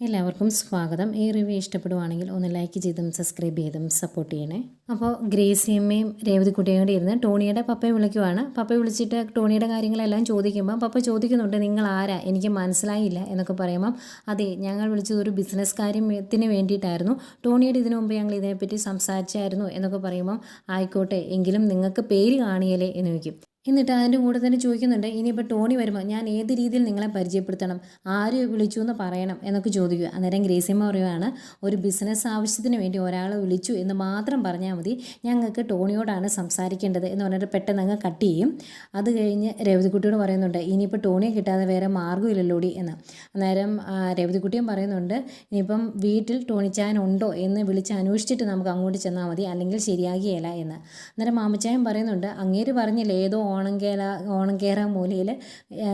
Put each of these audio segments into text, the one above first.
എല്ലാവർക്കും സ്വാഗതം. ഈ റിവ്യൂ ഇഷ്ടപ്പെടുവാണെങ്കിൽ ഒന്ന് ലൈക്ക് ചെയ്തും സബ്സ്ക്രൈബ് ചെയ്തും സപ്പോർട്ട് ചെയ്യണേ. അപ്പോൾ ഗ്രേസിയമ്മയും രേവതിക്കുട്ടിയും കൂടി ഇരുന്ന് ടോണിയുടെ പപ്പയെ വിളിക്കുവാണ്. പപ്പയെ വിളിച്ചിട്ട് ടോണിയുടെ കാര്യങ്ങളെല്ലാം ചോദിക്കുമ്പോൾ പപ്പ ചോദിക്കുന്നുണ്ട് നിങ്ങൾ ആരാ? എനിക്ക് മനസ്സിലായില്ല എന്നൊക്കെ പറയുമ്പം അതെ ഞങ്ങൾ വിളിച്ചത് ഒരു ബിസിനസ് കാര്യത്തിന് വേണ്ടിയിട്ടായിരുന്നു. ടോണിയുടെ ഇതിനു മുമ്പ് ഞങ്ങൾ ഇതിനെപ്പറ്റി സംസാരിച്ചായിരുന്നു എന്നൊക്കെ പറയുമ്പം ആയിക്കോട്ടെ എങ്കിലും നിങ്ങൾക്ക് പേര് കാണിയല്ലേ എന്ന് ചോദിക്കും. എന്നിട്ട് അതിന്റെ കൂടെ തന്നെ ചോദിക്കുന്നുണ്ട് ഇനിയിപ്പോൾ ടോണി വരുമ്പോൾ ഞാൻ ഏത് രീതിയിൽ നിങ്ങളെ പരിചയപ്പെടുത്തണം? ആര് വിളിച്ചു എന്ന് പറയണം? എന്നൊക്കെ ചോദിക്കുക. അന്നേരം ഗ്രേസിയമ്മ പറയുകയാണ് ഒരു ബിസിനസ് ആവശ്യത്തിന് വേണ്ടി ഒരാളെ വിളിച്ചു എന്ന് മാത്രം പറഞ്ഞാൽ മതി. ഞങ്ങൾക്ക് ടോണിയോടാണ് സംസാരിക്കേണ്ടത്. എന്ന് പറഞ്ഞിട്ട് പെട്ടെന്ന് അങ്ങ് കട്ട് ചെയ്യും. അത് കഴിഞ്ഞ് രേവതിക്കുട്ടിയോട് പറയുന്നുണ്ട് ഇനിയിപ്പോൾ ടോണിയെ കിട്ടാതെ വേറെ മാർഗമില്ലല്ലോടി എന്ന്. അന്നേരം രേവതിക്കുട്ടിയും പറയുന്നുണ്ട് ഇനിയിപ്പം വീട്ടിൽ ടോണിച്ചാൻ ഉണ്ടോ എന്ന് വിളിച്ച് അന്വേഷിച്ചിട്ട് നമുക്ക് അങ്ങോട്ട് ചെന്നാൽ മതി. അല്ലെങ്കിൽ ശരിയാകിയല്ല എന്ന്. അന്നേരം മാമച്ചായൻ പറയുന്നുണ്ട് അങ്ങേര് പറഞ്ഞില്ല ഏതോ ഓണംകേല ഓണംകേറ മൂലയിൽ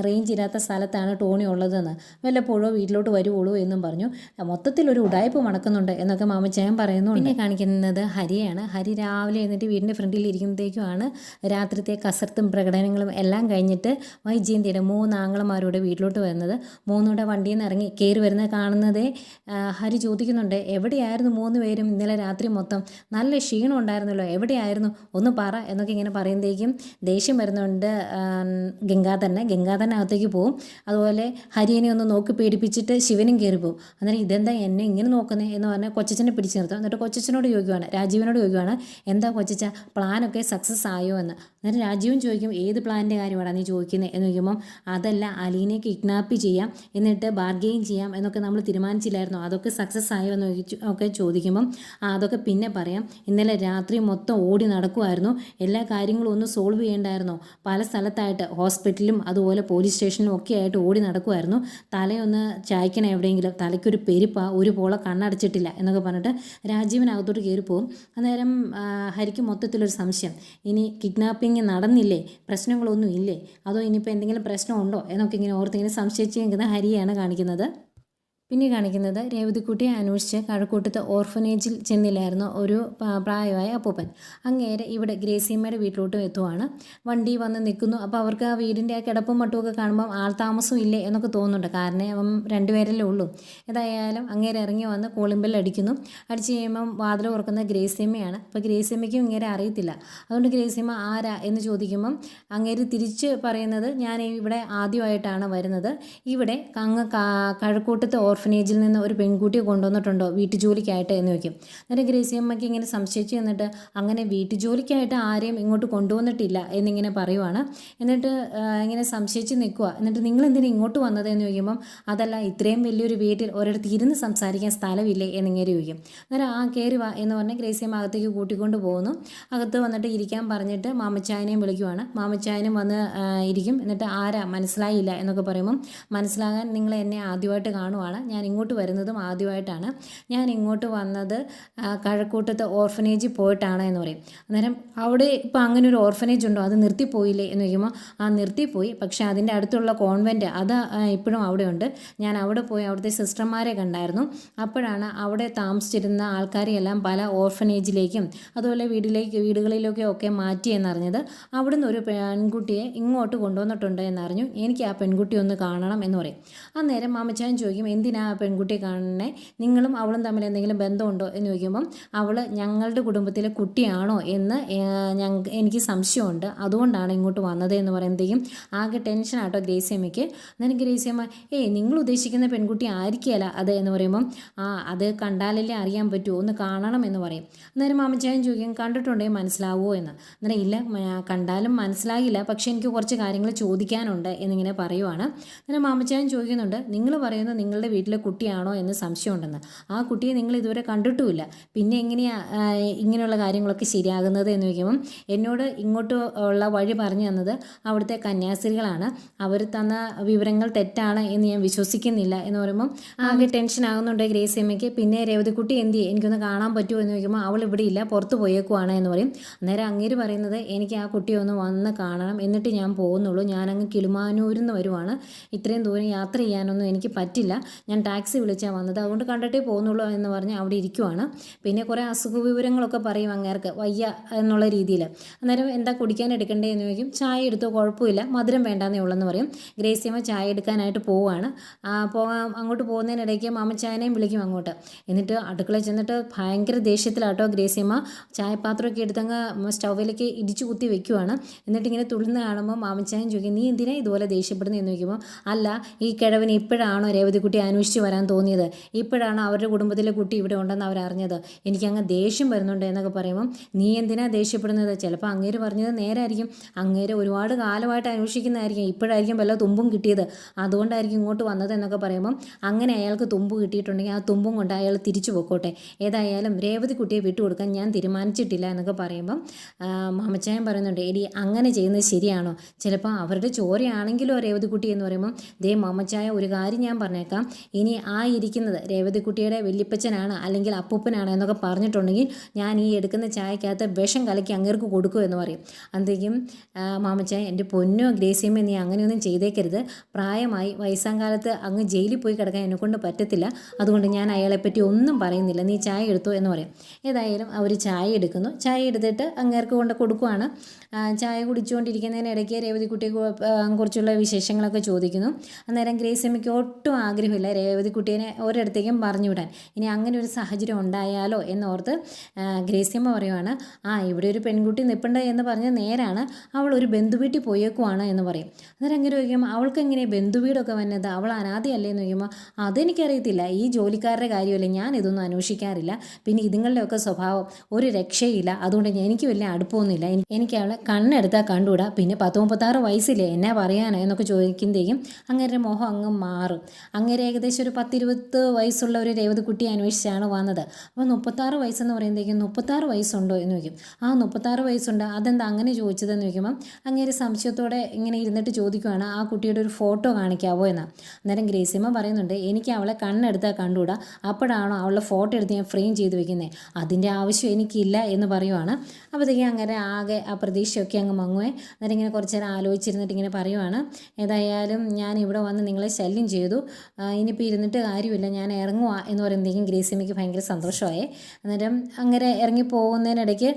റേഞ്ച് ഇല്ലാത്ത സ്ഥലത്താണ് ടോണി ഉള്ളതെന്ന്. വല്ലപ്പോഴോ വീട്ടിലോട്ട് വരുവുള്ളൂ എന്നും പറഞ്ഞു. മൊത്തത്തിൽ ഒരു ഉടായ്പ മണക്കുന്നുണ്ട് എന്നൊക്കെ ചേൻ പറയുന്നു പിന്നെ കാണിക്കുന്നത് ഹരിയാണ്. ഹരി രാവിലെ എന്നിട്ട് വീടിന്റെ ഫ്രണ്ടിൽ ഇരിക്കുമ്പോഴത്തേക്കുമാണ് രാത്രിത്തെ കസർത്തും പ്രകടനങ്ങളും എല്ലാം കഴിഞ്ഞിട്ട് വൈജയന്തിയുടെ മൂന്ന് ആങ്ങളമാരോട് വീട്ടിലോട്ട് വരുന്നത്. മൂന്നൂടെ വണ്ടിയിൽ നിന്ന് ഇറങ്ങി കയറി വരുന്നത് കാണുന്നതേ ഹരി ചോദിക്കുന്നുണ്ട് എവിടെയായിരുന്നു മൂന്ന് പേരും ഇന്നലെ രാത്രി മൊത്തം? നല്ല ക്ഷീണം ഉണ്ടായിരുന്നല്ലോ എവിടെയായിരുന്നു? ഒന്ന് പറ എന്നൊക്കെ ഇങ്ങനെ പറയുമ്പോഴേക്കും ദേഷ്യം വരുന്നുണ്ട്. ഗംഗാധരനെ അകത്തേക്ക് പോകും അതുപോലെ ഹരിയനെ ഒന്ന് നോക്കി പേടിപ്പിച്ചിട്ട് ശിവനും കയറി പോകും അന്നേരം ഇതെന്താ എന്നെ ഇങ്ങനെ നോക്കുന്നേ എന്ന് പറഞ്ഞാൽ കൊച്ചച്ചനെ പിടിച്ചു നിർത്തും. എന്നിട്ട് കൊച്ചച്ചനോട് ചോദിക്കുവാണ് രാജീവനോട് ചോദിക്കുവാണ് എന്താ കൊച്ചച്ച പ്ലാനൊക്കെ സക്സസ് ആയോ എന്ന്? അന്നേരം രാജീവൻ ചോദിക്കും ഏത് പ്ലാനിന്റെ കാര്യമാണ് നീ ചോദിക്കുന്നത് എന്ന് ചോദിക്കുമ്പം അതല്ല അലീനെ കിഡ്നാപ്പ് ചെയ്യാം. എന്നിട്ട് ബാർഗെയിൻ ചെയ്യാം. എന്നൊക്കെ നമ്മൾ തീരുമാനിച്ചില്ലായിരുന്നു? അതൊക്കെ സക്സസ് ആയോ എന്ന് ഒക്കെ ചോദിക്കുമ്പം അതൊക്കെ പിന്നെ പറയാം. ഇന്നലെ രാത്രി മൊത്തം ഓടി നടക്കുമായിരുന്നു എല്ലാ കാര്യങ്ങളും ഒന്ന് സോൾവ് ചെയ്യേണ്ടായിരുന്നോ? പല സ്ഥലത്തായിട്ട് ഹോസ്പിറ്റലും അതുപോലെ പോലീസ് സ്റ്റേഷനിലും ഒക്കെ ആയിട്ട് ഓടി നടക്കുമായിരുന്നു തലയൊന്ന് ചായ്ക്കണം എവിടെയെങ്കിലും. തലയ്ക്കൊരു പെരുപ്പ ഒരു പോള കണ്ണടച്ചിട്ടില്ല എന്നൊക്കെ പറഞ്ഞിട്ട് രാജീവനകത്തോട്ട് കയറി പോകും അന്നേരം ഹരിക്ക് മൊത്തത്തിലൊരു സംശയം. ഇനി കിഡ്നാപ്പിംഗ് നടന്നില്ലേ? പ്രശ്നങ്ങളൊന്നും ഇല്ലേ? അതോ ഇനിയിപ്പോൾ എന്തെങ്കിലും പ്രശ്നമുണ്ടോ? എന്നൊക്കെ ഇങ്ങനെ ഓർത്തിങ്ങനെ സംശയിച്ച് നിൽക്കുന്ന ഹരിയാണ് കാണിക്കുന്നത്. പിന്നെ കാണിക്കുന്നത് രേവതിക്കുട്ടിയെ അന്വേഷിച്ച് കഴക്കൂട്ടത്ത് ഓർഫനേജിൽ ചെന്നില്ലായിരുന്ന ഒരു പ്രായമായ അപ്പൂപ്പൻ. അങ്ങേരെ ഇവിടെ ഗ്രേസിയമ്മയുടെ വീട്ടിലോട്ട് എത്തുവാണ്. വണ്ടി വന്ന് നിൽക്കുന്നു. അപ്പോൾ അവർക്ക് ആ വീടിന്റെ ആ കിടപ്പും മട്ടുമൊക്കെ കാണുമ്പം ആൾ താമസം ഇല്ലേ എന്നൊക്കെ തോന്നുന്നുണ്ട്. കാരണം അവൻ രണ്ടുപേരല്ലേ ഉള്ളൂ. ഏതായാലും അങ്ങേരെ ഇറങ്ങി വന്ന് കോളിമ്പൽ അടിക്കുന്നു. അടിച്ച് കഴിയുമ്പം വാതിൽ ഉറക്കുന്ന ഗ്രേസിയമ്മയാണ്. അപ്പോൾ ഗ്രേസിയമ്മയ്ക്കും ഇങ്ങേരെ അറിയത്തില്ല. അതുകൊണ്ട് ഗ്രേസിയമ്മ ആരാ? എന്ന് ചോദിക്കുമ്പം അങ്ങേര് തിരിച്ച് പറയുന്നത് ഞാൻ ഇവിടെ ആദ്യമായിട്ടാണ് വരുന്നത്. ഇവിടെ അങ്ങ് കഴക്കൂട്ടത്ത് കഴക്കൂട്ടത്തെ ഓർഫനേജിൽ നിന്ന് ഒരു പെൺകുട്ടിയെ കൊണ്ടുവന്നിട്ടുണ്ടോ വീട്ടു ജോലിക്കായിട്ട് എന്ന് ചോദിക്കും. അന്നേരം ഗ്രേസിയമ്മയ്ക്ക് ഇങ്ങനെ സംശയിച്ച് എന്നിട്ട് അങ്ങനെ വീട്ടു ജോലിക്കായിട്ട് ആരെയും ഇങ്ങോട്ട് കൊണ്ടുവന്നിട്ടില്ല എന്നിങ്ങനെ പറയുവാണ്. എന്നിട്ട് ഇങ്ങനെ സംശയിച്ച് നിൽക്കുക എന്നിട്ട് നിങ്ങൾ എന്തിനാ ഇങ്ങോട്ട് വന്നത് എന്ന് ചോദിക്കുമ്പം അതല്ല ഇത്രയും വലിയൊരു വീട്ടിൽ ഒരിടത്ത് ഇരുന്ന് സംസാരിക്കാൻ സ്ഥലമില്ലേ എന്നിങ്ങനെ ചോദിക്കും. അന്നേരം ആ കയറി വാ എന്ന് പറഞ്ഞ് ഗ്രേസിയമ്മ അകത്തേക്ക് കൂട്ടിക്കൊണ്ട് പോകുന്നു. അകത്ത് വന്നിട്ട് ഇരിക്കാൻ പറഞ്ഞിട്ട് മാമച്ചായനെയും വിളിക്കുവാണ്. മാമച്ചായനും വന്ന് ഇരിക്കും. എന്നിട്ട് ആരാ? മനസ്സിലായില്ല എന്നൊക്കെ പറയുമ്പം മനസ്സിലാകാൻ നിങ്ങൾ എന്നെ ആദ്യമായിട്ട് കാണുവാണ്. ഞാൻ ഇങ്ങോട്ട് വരുന്നതും ആദ്യമായിട്ടാണ്. ഞാൻ ഇങ്ങോട്ട് വന്നത് കഴക്കൂട്ടത്ത് ഓർഫനേജിൽ പോയിട്ടാണ് എന്ന് പറയും. അന്നേരം അവിടെ ഇപ്പോൾ അങ്ങനെ ഒരു ഓർഫനേജ് ഉണ്ടോ? അത് നിർത്തിപ്പോയില്ലേ എന്ന് ചോദിക്കുമ്പോൾ ആ നിർത്തിപ്പോയി. പക്ഷേ അതിന്റെ അടുത്തുള്ള കോൺവെന്റ് അത് ഇപ്പോഴും അവിടെ ഉണ്ട് ഞാൻ അവിടെ പോയി അവിടുത്തെ സിസ്റ്റർമാരെ കണ്ടായിരുന്നു. അപ്പോഴാണ് അവിടെ താമസിച്ചിരുന്ന ആൾക്കാരെയെല്ലാം പല ഓർഫനേജിലേക്കും അതുപോലെ വീട്ടിലേക്ക് വീടുകളിലൊക്കെ ഒക്കെ മാറ്റി എന്നറിഞ്ഞത് അവിടുന്ന് ഒരു പെൺകുട്ടിയെ ഇങ്ങോട്ട് കൊണ്ടുവന്നിട്ടുണ്ട് എന്നറിഞ്ഞു. എനിക്ക് ആ പെൺകുട്ടി ഒന്ന് കാണണം എന്ന് പറയും. അന്നേരം മാമച്ചാൻ ചോദിക്കും എന്തിനാ ആ പെൺകുട്ടിയെ കാണണേ നിങ്ങളും അവളും തമ്മിൽ എന്തെങ്കിലും ബന്ധമുണ്ടോ എന്ന് ചോദിക്കുമ്പം അവൾ ഞങ്ങളുടെ കുടുംബത്തിലെ കുട്ടിയാണോ എന്ന് എനിക്ക് സംശയമുണ്ട്. അതുകൊണ്ടാണ് ഇങ്ങോട്ട് വന്നത് എന്ന് പറയുമ്പോഴത്തേക്കും ആകെ ടെൻഷനാട്ടോ ഗ്രേസിയമ്മയ്ക്ക്. അന്നേരം ഗ്രേസിയമ്മ ഏയ് നിങ്ങൾ ഉദ്ദേശിക്കുന്ന പെൺകുട്ടി ആയിരിക്കുകയല്ല അത് എന്ന് പറയുമ്പം ആ അത് കണ്ടാലല്ലേ അറിയാൻ പറ്റുമോ ഒന്ന് കാണണം എന്ന് പറയും. അന്നേരം മാമച്ചായൻ ചോദിക്കും കണ്ടിട്ടുണ്ടെങ്കിൽ മനസ്സിലാവുമോ എന്ന്. അന്നേരം ഇല്ല കണ്ടാലും മനസ്സിലാകില്ല പക്ഷേ എനിക്ക് കുറച്ച് കാര്യങ്ങൾ ചോദിക്കാനുണ്ട് എന്നിങ്ങനെ പറയുവാണ്. അന്നേരം മാമച്ചായൻ ചോദിക്കുന്നുണ്ട് നിങ്ങൾ പറയുന്നത് നിങ്ങളുടെ വീട്ടിലെ കുട്ടിയാണോ എന്ന് സംശയമുണ്ടെന്ന്. ആ കുട്ടിയെ നിങ്ങൾ ഇതുവരെ കണ്ടിട്ടുമില്ല. പിന്നെ എങ്ങനെയാണ് ഇങ്ങനെയുള്ള കാര്യങ്ങളൊക്കെ ശരിയാകുന്നത് എന്ന് ചോദിക്കുമ്പം എന്നോട് ഇങ്ങോട്ട് ഉള്ള വഴി പറഞ്ഞു തന്നത് അവിടുത്തെ കന്യാസ്ത്രീകളാണ്. അവർ തന്ന വിവരങ്ങൾ തെറ്റാണ് എന്ന് ഞാൻ വിശ്വസിക്കുന്നില്ല എന്ന് പറയുമ്പോൾ ആകെ ടെൻഷൻ ആകുന്നുണ്ട് ഗ്രേസിയമ്മയ്ക്ക് പിന്നെ രേവതിക്കുട്ടി എന്ത് ചെയ്യും? എനിക്കൊന്ന് കാണാൻ പറ്റുമോ എന്ന് ചോദിക്കുമ്പോൾ അവൾ ഇവിടെ ഇല്ല പുറത്ത് പോയേക്കുവാണ് എന്ന് പറയും. അന്നേരം അങ്ങേര് പറയുന്നത് എനിക്ക് ആ കുട്ടിയെ ഒന്ന് വന്ന് കാണണം എന്നിട്ട് ഞാൻ പോകുന്നുള്ളൂ. ഞാനങ്ങ് കിളിമാനൂരിൽ നിന്ന് വരുവാണ്. ഇത്രയും ദൂരം യാത്ര ചെയ്യാനൊന്നും എനിക്ക് പറ്റില്ല. ഞാൻ ഞാൻ ടാക്സി വിളിച്ചാൽ വന്നത്. അതുകൊണ്ട് കണ്ടിട്ടേ പോകുന്നുള്ളൂ എന്ന് പറഞ്ഞ് അവിടെ ഇരിക്കുവാണ്. പിന്നെ കുറേ അസുഖ വിവരങ്ങളൊക്കെ പറയും അങ്ങേർക്ക്. വയ്യ എന്നുള്ള രീതിയിൽ അന്നേരം എന്താ കുടിക്കാൻ എടുക്കണ്ടേ എന്ന് ചോദിക്കും. ചായ എടുത്തോ? കുഴപ്പമില്ല. മധുരം വേണ്ടാന്നേ ഉള്ളെന്ന് പറയും. ഗ്രേസിയമ്മ ചായ എടുക്കാനായിട്ട് പോവുകയാണ് പോകാൻ അങ്ങോട്ട് പോകുന്നതിനിടയ്ക്ക് മാമച്ചായനെയും വിളിക്കും അങ്ങോട്ട്. എന്നിട്ട് അടുക്കളയിൽ ചെന്നിട്ട് ഭയങ്കര ദേഷ്യത്തിലാട്ടോ ഗ്രേസിയമ്മ. ചായപാത്രമൊക്കെ എടുത്തങ്ങ് സ്റ്റൗവിലേക്ക് ഇടിച്ചു കുത്തി വെക്കുവാണ്. എന്നിട്ട് ഇങ്ങനെ തുള്ളുന്ന കാണുമ്പോൾ മാമച്ചായൻ ചോദിക്കും നീ എന്തിനാ ഇതുപോലെ ദേഷ്യപ്പെടുന്നു? എന്ന് ചോദിക്കുമ്പോൾ അല്ല ഈ കിഴവിന് ഇപ്പോഴാണോ രേവതിക്കുട്ടി അന്വേഷിച്ച് വരാൻ തോന്നിയത്. ഇപ്പോഴാണ് അവരുടെ കുടുംബത്തിലെ കുട്ടി ഇവിടെ ഉണ്ടെന്ന് അവർ അറിഞ്ഞത് എനിക്കങ്ങ് ദേഷ്യം വരുന്നുണ്ട് എന്നൊക്കെ പറയുമ്പം നീ എന്തിനാ ദേഷ്യപ്പെടുന്നത്? ചിലപ്പോൾ അങ്ങേര് പറഞ്ഞത് നേരായിരിക്കും. അങ്ങേര് ഒരുപാട് കാലമായിട്ട് അന്വേഷിക്കുന്നതായിരിക്കും. ഇപ്പോഴായിരിക്കും വല്ല തുമ്പും കിട്ടിയത്. അതുകൊണ്ടായിരിക്കും ഇങ്ങോട്ട് വന്നത് എന്നൊക്കെ പറയുമ്പം അങ്ങനെ അയാൾക്ക് തുമ്പ് കിട്ടിയിട്ടുണ്ടെങ്കിൽ ആ തുമ്പും കൊണ്ട് അയാൾ തിരിച്ചു പൊക്കോട്ടെ. ഏതായാലും രേവതി കുട്ടിയെ വിട്ടുകൊടുക്കാൻ ഞാൻ തീരുമാനിച്ചിട്ടില്ല എന്നൊക്കെ പറയുമ്പം മാമച്ചായൻ പറയുന്നുണ്ട് എടി അങ്ങനെ ചെയ്യുന്നത് ശരിയാണോ? ചിലപ്പോൾ അവരുടെ ചോരയാണെങ്കിലോ രേവതി കുട്ടി എന്ന് പറയുമ്പം ദേ മാമച്ചായ ഒരു കാര്യം ഞാൻ പറഞ്ഞേക്കാം. ഇനി ആ ഇരിക്കുന്നത് രേവതിക്കുട്ടിയുടെ വല്യപ്പച്ചനാണ് അല്ലെങ്കിൽ അപ്പൂപ്പനാണ് എന്നൊക്കെ പറഞ്ഞിട്ടുണ്ടെങ്കിൽ ഞാൻ ഈ എടുക്കുന്ന ചായക്കകത്ത് വിഷം കലക്കി അങ്ങേർക്ക് കൊടുക്കും എന്ന് പറയും. അന്തേക്കും മാമച്ച എന്റെ പൊന്നോ ഗ്രേസിയമ്മ നീ അങ്ങനെയൊന്നും ചെയ്തേക്കരുത്. പ്രായമായി വയസ്സാം കാലത്ത് അങ്ങ് ജയിലിൽ പോയി കിടക്കാൻ എന്നെക്കൊണ്ട് പറ്റത്തില്ല. അതുകൊണ്ട് ഞാൻ അയാളെപ്പറ്റി ഒന്നും പറയുന്നില്ല. നീ ചായ എടുത്തോ എന്ന് പറയും. ഏതായാലും അവർ ചായ എടുക്കുന്നു. ചായ എടുത്തിട്ട് അങ്ങേർക്ക് കൊണ്ട് കൊടുക്കുവാണ്. ചായ കുടിച്ചുകൊണ്ടിരിക്കുന്നതിനിടയ്ക്ക് രേവതിക്കുട്ടിയെ കുറിച്ചുള്ള വിശേഷങ്ങളൊക്കെ ചോദിക്കുന്നു. അന്നേരം ഗ്രേസിയമ്മയ്ക്ക് ഒട്ടും ആഗ്രഹമില്ല. രേവതിക്കുട്ടീനെ ഒരിടത്തേക്കും പറഞ്ഞു വിടാൻ ഇനി അങ്ങനെ ഒരു സാഹചര്യം ഉണ്ടായാലോ എന്നോർത്ത് ഗ്രേസിയമ്മ പറയുവാണ് ആ ഇവിടെ ഒരു പെൺകുട്ടി നിൽപ്പുണ്ട് എന്ന് പറഞ്ഞ നേരാണ് അവൾ ഒരു ബന്ധുവീട്ടിൽ പോയേക്കുവാണ് എന്ന് പറയും. അന്നേരം അങ്ങനെ ചോദിക്കുമ്പോൾ അവൾക്ക് എങ്ങനെ ബന്ധുവീടൊക്കെ വന്നത്? അവൾ അനാഥയല്ലേ? എന്ന് ചോദിക്കുമ്പോൾ അതെനിക്കറിയത്തില്ല. ഈ ജോലിക്കാരുടെ കാര്യമല്ലേ? ഞാൻ ഇതൊന്നും അന്വേഷിക്കാറില്ല. പിന്നെ ഇതുങ്ങളുടെയൊക്കെ സ്വഭാവം ഒരു രക്ഷയില്ല. അതുകൊണ്ട് എനിക്ക് വലിയ അടുപ്പമൊന്നുമില്ല. എനിക്ക് അവളെ കണ്ണെടുത്താൽ കണ്ടുകൂടാ പിന്നെ പത്ത് മുപ്പത്താറ് വയസ്സില്ലേ? എന്നാ പറയാനോ? എന്നൊക്കെ ചോദിക്കുമ്പോഴേക്കും അങ്ങേരുടെ മോഹം അങ്ങ് മാറും. അങ്ങനെ ഏകദേശം ഒരു പത്തിരുപത്ത് വയസ്സുള്ള ഒരു രേവതിക്കുട്ടിയെ അന്വേഷിച്ചാണ് വന്നത്. അപ്പോൾ മുപ്പത്താറ് വയസ്സെന്ന് പറയുമ്പോഴത്തേക്കും മുപ്പത്താറ് വയസ്സുണ്ടോ എന്ന് ചോദിക്കും. ആ മുപ്പത്താറ് വയസ്സുണ്ട്. അതെന്താ അങ്ങനെ ചോദിച്ചതെന്ന് ചോദിക്കുമ്പം അങ്ങേര് സംശയത്തോടെ ഇങ്ങനെ ഇരുന്നിട്ട് ചോദിക്കുവാണ് ആ കുട്ടിയുടെ ഒരു ഫോട്ടോ കാണിക്കാവോ എന്ന്. അന്നേരം ഗ്രേസിയമ്മ പറയുന്നുണ്ട് എനിക്ക് അവളെ കണ്ണെടുത്താൽ കണ്ടുകൂടാ. അപ്പോഴാണോ അവളുടെ ഫോട്ടോ എടുത്ത് ഞാൻ ഫ്രെയിം ചെയ്ത് വെക്കുന്നത് അതിന്റെ ആവശ്യം എനിക്കില്ല എന്ന് പറയുവാണ്. അപ്പോഴത്തേക്കും അങ്ങനെ ആകെ ആ പ്രതീക്ഷയൊക്കെ അങ്ങ് മങ്ങുവേ. അന്നേരം ഇങ്ങനെ കുറച്ച് നേരം ആലോചിച്ചിരുന്നിട്ട് ഇങ്ങനെ പറയുവാണ് ഏതായാലും ഞാൻ ഇവിടെ വന്ന് നിങ്ങളെ ശല്യം ചെയ്തു. ആ, ഇനിയിപ്പോൾ ഇരുന്നിട്ട് കാര്യമില്ല. ഞാൻ ഇറങ്ങുക എന്ന് പറയുമ്പോഴത്തേക്കും ഗ്രേസിയമ്മയ്ക്ക് ഭയങ്കര സന്തോഷമായി. അന്നേരം അങ്ങനെ ഇറങ്ങി പോകുന്നതിനിടയ്ക്ക്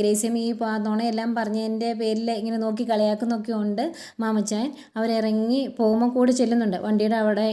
ഗ്രേസിയമ്മ ഈ നുണയെല്ലാം പറഞ്ഞതിന്റെ പേരിൽ ഇങ്ങനെ നോക്കി കളിയാക്കുന്നൊക്കെ ഉണ്ട് മാമച്ചാൻ അവരിറങ്ങി പോകുമ്പോൾ കൂടെ ചെല്ലുന്നുണ്ട്. വണ്ടിയുടെ അവിടെ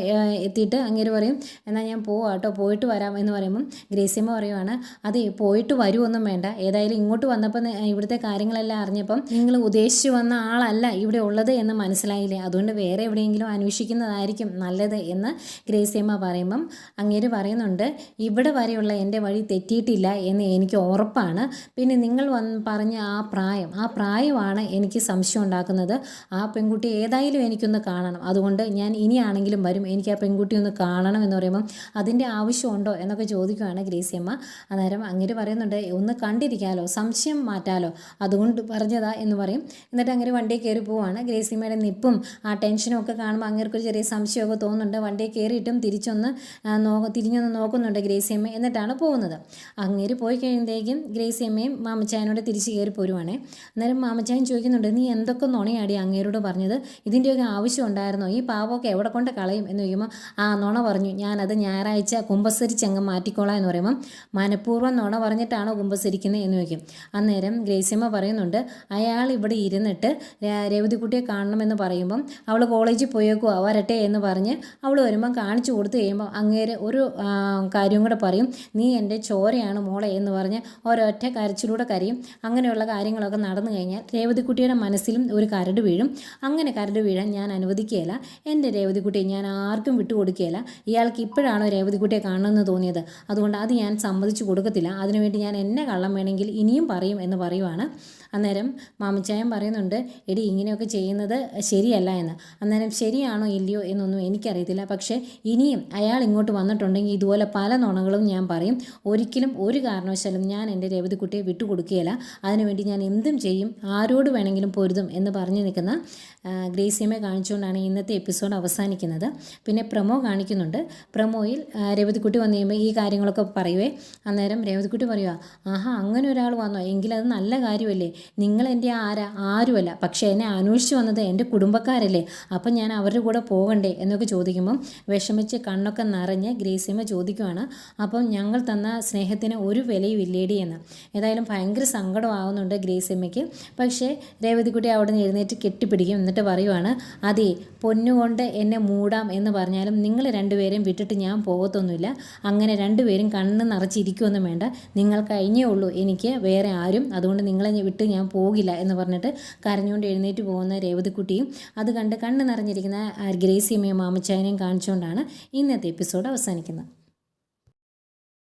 എത്തിയിട്ട് അങ്ങനെ പറയും എന്നാൽ ഞാൻ പോവാം കേട്ടോ പോയിട്ട് വരാം. എന്ന് പറയുമ്പം ഗ്രേസിയമ്മ പറയുവാണ് അത് പോയിട്ട് വരുമൊന്നും വേണ്ട. ഏതായാലും ഇങ്ങോട്ട് വന്നപ്പോൾ ഇവിടുത്തെ കാര്യങ്ങളെല്ലാം അറിഞ്ഞപ്പം നിങ്ങൾ ഉദ്ദേശിച്ചു വന്ന ആളല്ല ഇവിടെ ഉള്ളത് എന്ന് മനസ്സിലായില്ലേ? അതുകൊണ്ട് വേറെ എവിടെയെങ്കിലും അന്വേഷിക്കുന്നതായിരിക്കും നല്ലത് എന്ന് ഗ്രേസിയമ്മ പറയുമ്പം അങ്ങേര് പറയുന്നുണ്ട് ഇവിടെ വരെയുള്ള എന്റെ വഴി തെറ്റിയിട്ടില്ല എന്ന് എനിക്ക് ഉറപ്പാണ്. പിന്നെ നിങ്ങൾ വന്ന് പറഞ്ഞ ആ പ്രായം ആ പ്രായമാണ് എനിക്ക് സംശയം ഉണ്ടാക്കുന്നത്. ആ പെൺകുട്ടി ഏതായാലും എനിക്കൊന്ന് കാണണം. അതുകൊണ്ട് ഞാൻ ഇനിയാണെങ്കിലും വരും. എനിക്ക് ആ പെൺകുട്ടി ഒന്ന് കാണണം എന്ന് പറയുമ്പം അതിന്റെ ആവശ്യമുണ്ടോ എന്നൊക്കെ ചോദിക്കുകയാണ് ഗ്രേസിയമ്മ. അന്നേരം അങ്ങേര് പറയുന്നുണ്ട് ഒന്ന് കണ്ടിരിക്കാലോ സംശയം മാറ്റാലോ. അതുകൊണ്ട് പറഞ്ഞതാ എന്ന് പറയും. എന്നിട്ട് അങ്ങനെ വണ്ടിയിൽ കയറി പോവാണ്. ഗ്രേസിയമ്മയുടെ നിപ്പും ആ ടെൻഷനും ഒക്കെ കാണുമ്പോൾ അങ്ങേർക്കൊരു ചെറിയ സംശയമൊക്കെ തോന്നുന്നുണ്ട്. വണ്ടിയിൽ കയറിയിട്ടും തിരിച്ചൊന്ന് നോ തിരിഞ്ഞൊന്ന് നോക്കുന്നുണ്ട് ഗ്രേസിയമ്മ എന്നിട്ടാണ് പോകുന്നത്. അങ്ങേര് പോയി കഴിയുമ്പോഴേക്കും ഗ്രേസിയമ്മയും മാമച്ചായനോട് തിരിച്ച് കയറി പോരുവാണേ. അന്നേരം മാമച്ചായൻ ചോദിക്കുന്നുണ്ട് നീ എന്തൊക്കെ നുണയാടി അങ്ങേരോട് പറഞ്ഞത്? ഇതിന്റെയൊക്കെ ആവശ്യം ഉണ്ടായിരുന്നോ? ഈ പാവമൊക്കെ എവിടെ കൊണ്ട് കളയും? എന്ന് ചോദിക്കുമ്പോൾ ആ നുണ പറഞ്ഞു. ഞാനത് ഞായറാഴ്ച കുമ്പസരിച്ച് അങ്ങ് മാറ്റിക്കോളാം എന്ന് പറയുമ്പം മനഃപൂർവം നുണ പറഞ്ഞിട്ടാണോ കുമ്പസരിക്കുന്നത് എന്ന് ചോദിക്കും. അന്നേരം ഗ്രേസിയമ്മ പറയുന്നുണ്ട് അയാൾ ഇവിടെ ഇരുന്നിട്ട് രേവതി രേവതിക്കുട്ടിയെ കാണണമെന്ന് പറയുമ്പം അവൾ കോളേജിൽ പോയേക്കുവാ വരട്ടെ എന്ന് പറഞ്ഞ് അവൾ വരുമ്പം കാണിച്ചു കൊടുത്തു കഴിയുമ്പോൾ അങ്ങേര് ഒരു കാര്യം കൂടെ പറയും നീ എന്റെ ചോരയാണ് മോളെ എന്ന് പറഞ്ഞ് ഒരൊറ്റ കരച്ചിലൂടെ കരയും. അങ്ങനെയുള്ള കാര്യങ്ങളൊക്കെ നടന്നു കഴിഞ്ഞാൽ രേവതിക്കുട്ടിയുടെ മനസ്സിലും ഒരു കരട് വീഴും. അങ്ങനെ കരട് വീഴാൻ ഞാൻ അനുവദിക്കുകയില്ല. എന്റെ രേവതിക്കുട്ടിയെ ഞാൻ ആർക്കും വിട്ടുകൊടുക്കുകയില്ല. ഇയാൾക്ക് ഇപ്പോഴാണോ രേവതിക്കുട്ടിയെ കാണണമെന്ന് തോന്നിയത്? അതുകൊണ്ട് അത് ഞാൻ സമ്മതിച്ചു കൊടുക്കത്തില്ല. അതിനുവേണ്ടി ഞാൻ എന്നെ കള്ളം വേണമെങ്കിൽ ഇനിയും പറയും എന്ന് പറയുവാണ്. അന്നേരം മാമിച്ചായം പറയുന്നുണ്ട് എടി ഇങ്ങനെയൊക്കെ ചെയ്യുന്നത് ശരിയല്ല എന്ന്. അന്നേരം ശരിയാണോ ഇല്ലയോ എന്നൊന്നും എനിക്കറിയത്തില്ല. പക്ഷേ ഇനിയും അയാൾ ഇങ്ങോട്ട് വന്നിട്ടുണ്ടെങ്കിൽ ഇതുപോലെ പല നുണകളും ഞാൻ പറയും. ഒരിക്കലും ഒരു കാരണവശാലും ഞാൻ എന്റെ രേവതിക്കുട്ടിയെ വിട്ടുകൊടുക്കുകയില്ല. അതിനുവേണ്ടി ഞാൻ എന്തും ചെയ്യും. ആരോട് വേണമെങ്കിലും പൊരുതും എന്ന് പറഞ്ഞു നിൽക്കുന്ന ഗ്രേസിയമ്മയെ കാണിച്ചുകൊണ്ടാണ് ഇന്നത്തെ എപ്പിസോഡ് അവസാനിക്കുന്നത്. പിന്നെ പ്രമോ കാണിക്കുന്നുണ്ട്. പ്രമോയിൽ രേവതിക്കുട്ടി വന്നു കഴിയുമ്പോൾ ഈ കാര്യങ്ങളൊക്കെ പറയുവേ. അന്നേരം രേവതിക്കുട്ടി പറയുക ആഹാ അങ്ങനെ ഒരാൾ വന്നോ? എങ്കിലത് നല്ല കാര്യമല്ലേ. നിങ്ങൾ എന്റെ ആരാ? ആരുമല്ല. പക്ഷേ എന്നെ അന്വേഷിച്ച് വന്നത് എന്റെ കുടുംബക്കാരല്ലേ. അപ്പം ഞാൻ അവരുടെ കൂടെ പോകണ്ടേ എന്നൊക്കെ ചോദിക്കുമ്പം വിഷമിച്ച് കണ്ണൊക്കെ നിറഞ്ഞ് ഗ്രേസിയമ്മ ചോദിക്കുവാണ് അപ്പം ഞങ്ങൾ തന്ന സ്നേഹത്തിന് ഒരു വിലയും ഇല്ലേടി എന്ന്. ഏതായാലും ഭയങ്കര സങ്കടമാവുന്നുണ്ട് ഗ്രേസിയമ്മയ്ക്ക്. പക്ഷേ രേവതിക്കുട്ടി അവിടെ നിന്ന് എഴുന്നേറ്റ് കെട്ടിപ്പിടിക്കും എന്നിട്ട് പറയുവാണ് അതെ പൊന്നുകൊണ്ട് എന്നെ മൂടാം എന്ന് പറഞ്ഞാലും നിങ്ങൾ രണ്ടുപേരെയും വിട്ടിട്ട് ഞാൻ പോകത്തൊന്നുമില്ല. അങ്ങനെ രണ്ടുപേരും കണ്ണ് നിറച്ചിരിക്കുമെന്നും വേണ്ട. നിങ്ങൾ കഴിഞ്ഞേ ഉള്ളൂ. എനിക്ക് വേറെ ആരും അതുകൊണ്ട് നിങ്ങളെ വിട്ട് ഞാൻ പോകില്ല എന്ന് പറഞ്ഞിട്ട് കരഞ്ഞുകൊണ്ട് എഴുന്നേറ്റ് പോകുന്ന രേവതിക്കുട്ടിയും അത് കണ്ട് കണ്ണ് നിറഞ്ഞിരിക്കുന്ന ഗ്രേസിയമ്മയും മാമച്ചായനെയും കാണിച്ചുകൊണ്ടാണ് ഇന്നത്തെ എപ്പിസോഡ് അവസാനിക്കുന്നത്.